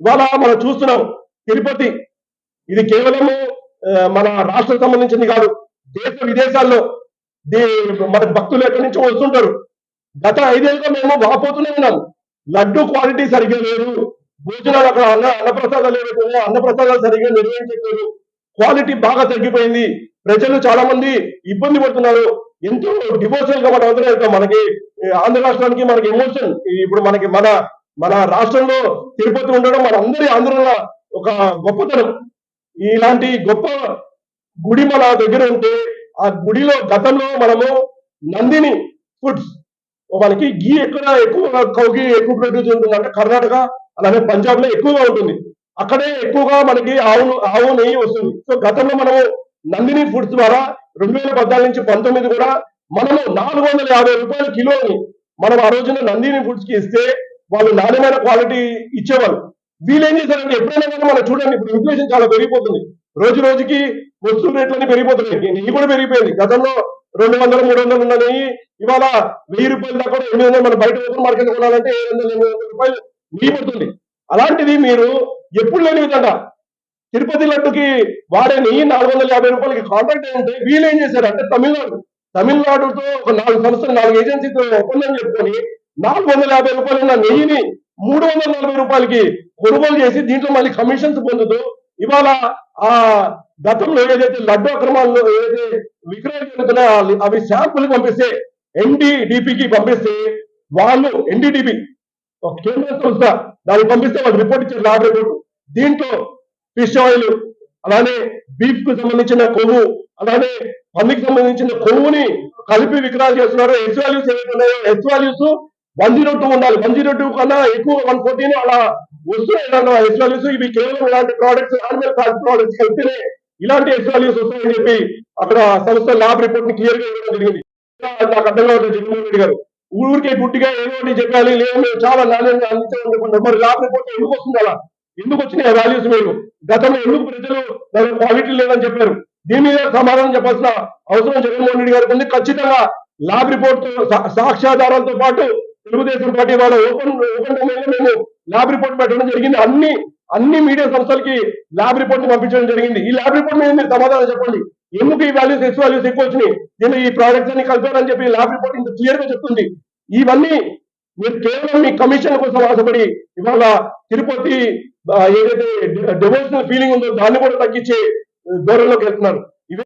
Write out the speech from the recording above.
ఇవాళ మనం చూస్తున్నాం తిరుపతి. ఇది కేవలము మన రాష్ట్రం సంబంధించింది కాదు దేశ విదేశాల్లో మన భక్తులు ఎక్కడి నుంచి వస్తుంటారు. గత ఐదేళ్ళుగా మేము వాపోతూనే ఉన్నాం లడ్డు క్వాలిటీ సరిగ్గా లేదు. భోజనాలు అక్కడ అన్న అన్నప్రసాదాలు ఏవైతే అన్నప్రసాదాలు సరిగ్గా నిర్వహించట్లేదు క్వాలిటీ బాగా తగ్గిపోయింది. ప్రజలు చాలా మంది ఇబ్బంది పడుతున్నారు. ఎంతో డివోషనల్గా మనం అందరం వెళ్తాం మనకి ఆంధ్ర రాష్ట్రానికి మనకి ఎమోషన్. ఇప్పుడు మనకి మన మన రాష్ట్రంలో తిరుపతి ఉండడం మన అందరి ఆంధ్రుల ఒక గొప్పతనం. ఇలాంటి గొప్ప గుడి మన దగ్గర ఉంటే ఆ గుడిలో గతంలో మనము నందిని ఫుడ్స్ మనకి గీ ఎక్కడ ఎక్కువ కౌగి ఎక్కువ ప్రొడ్యూస్ ఉంటుంది అంటే కర్ణాటక అలాగే పంజాబ్లో ఎక్కువగా ఉంటుంది. అక్కడే ఎక్కువగా మనకి ఆవు ఆవు నెయ్యి వస్తుంది. సో గతంలో మనము నందిని ఫుడ్స్ ద్వారా రెండు వేల పద్నాలుగు నుంచి పంతొమ్మిది కూడా మనము నాలుగు వందల యాభై రూపాయల కిలోని మనం ఆ రోజున నందిని ఫుడ్స్కి ఇస్తే వాళ్ళు నాణ్యమైన క్వాలిటీ ఇచ్చేవాళ్ళు. వీళ్ళేం చేశారంటే ఎప్పుడైనా కానీ మనం చూడండి ఇప్పుడు ఇన్ఫ్లేషన్ చాలా పెరిగిపోతుంది. రోజు రోజుకి వస్తువుల రేట్లన్నీ పెరిగిపోతున్నాయి. నెయ్యి కూడా పెరిగిపోయింది. గతంలో రెండు వందలు మూడు వందలు ఉన్నది. ఇవాళ వెయ్యి రూపాయల దాకా కూడా ఎనిమిది వందలు మన బయట ఓపెన్ మార్కెట్ కొనాలంటే ఏడు వందలు ఎనిమిది వందల రూపాయలు నెయ్యి పడుతుంది. అలాంటిది మీరు ఎప్పుడు లేని విధంగా తిరుపతి లడ్డుకి వాడే నెయ్యి నాలుగు వందల యాభై రూపాయలకి కాంట్రాక్ట్ అయి ఉంటే వీళ్ళు ఏం చేశారు అంటే తమిళనాడు తమిళనాడుతో ఒక నాలుగు సంస్థలు నాలుగు ఏజెన్సీతో ఒప్పందం చెప్పుకొని నాలుగు వందల యాభై రూపాయలు ఉన్న నెయ్యిని మూడు వందల నలభై రూపాయలకి కొనుగోలు చేసి దీంట్లో మళ్ళీ కమిషన్స్ పొందుతూ ఇవాళ ఆ గతంలో ఏదైతే లడ్డు అక్రమాల్లో ఏదైతే విక్రయం జరుగుతున్నాయో అవి- శాంపుల్ పంపిస్తే ఎన్డీడీపీకి పంపిస్తే వాళ్ళు ఎన్డీడీపీ ఒక కేంద్ర సంస్థ దాన్ని పంపిస్తే వాళ్ళు రిపోర్ట్ ఇచ్చారు ల్యాబ్ రిపోర్ట్ దీంట్లో ఫిష్ ఆయిల్ అలానే బీఫ్కు సంబంధించిన కొవ్వు అలానే పందికి సంబంధించిన కొవ్వుని కలిపి విక్రయాలు చేస్తున్నారు. హెచ్ వాల్యూస్ ఏవైతే ఉన్నాయో H values one zero two ఉండాలి. వన్ జీరో టూ కన్నా ఎక్కువ వన్ ఫోర్టీన్ అలా వస్తున్నాయి హెచ్ వాల్యూస్ ఇవి కేవలం ఇలాంటి ప్రోడక్ట్స్ యానిమల్ ఫ్యాట్ ప్రోడక్ట్స్ కలిపితేనే ఇలాంటి హెచ్ వాల్యూస్ వస్తాయని చెప్పి అక్కడ సంస్థ ల్యాబ్ రిపోర్ట్ని క్లియర్గా ఇవ్వడం జరిగింది. నాకు అర్థం కావట్లేదు జగన్మోహన్ రెడ్డి గారు. ఊరికే గుడ్డిగా ఏదో చెప్పాలి లేదు మేము చాలా నాణ్యంగా అందించామని మరి ల్యాబ్ రిపోర్ట్ ఎందుకు వస్తుంది అలా? ఎందుకు వచ్చినాయి వాల్యూస్ మీరు? గతంలో ఎందుకు ప్రజలు దాని క్వాలిటీ లేదని చెప్పారు? దీని మీద సమాధానం చెప్పాల్సిన అవసరం జగన్మోహన్ రెడ్డి గారికి ఉంది. ఖచ్చితంగా ల్యాబ్ రిపోర్ట్ సా- సాక్ష్యాధారాలతో పాటు తెలుగుదేశం పార్టీ వాళ్ళ ఓపెన్ ఓపెన్ డొమైన్ మేము ల్యాబ్ రిపోర్ట్ పెట్టడం జరిగింది. అన్ని అన్ని మీడియా సంస్థలకి ల్యాబ్ రిపోర్ట్ పంపించడం జరిగింది. ఈ ల్యాబ్ రిపోర్ట్ మీద మీరు సమాధానం చెప్పండి. ఎందుకు ఈ వాల్యూస్ ఎస్ వాల్యూస్ ఎక్కువ వచ్చినాయి? దీన్ని ఈ ప్రాజెక్ట్స్ అన్ని కలిపారని చెప్పి ల్యాబ్ రిపోర్ట్ ఇంత క్లియర్గా చెప్తుంది. ఇవన్నీ మీరు కేవలం మీ కమిషన్ కోసం ఆశపడి ఇవాళ తిరుపతి ఏదైతే డివోషనల్ ఫీలింగ్ ఉందో దాన్ని కూడా తగ్గించే ధోరణిలోకి వెళ్తున్నారు. ఇవే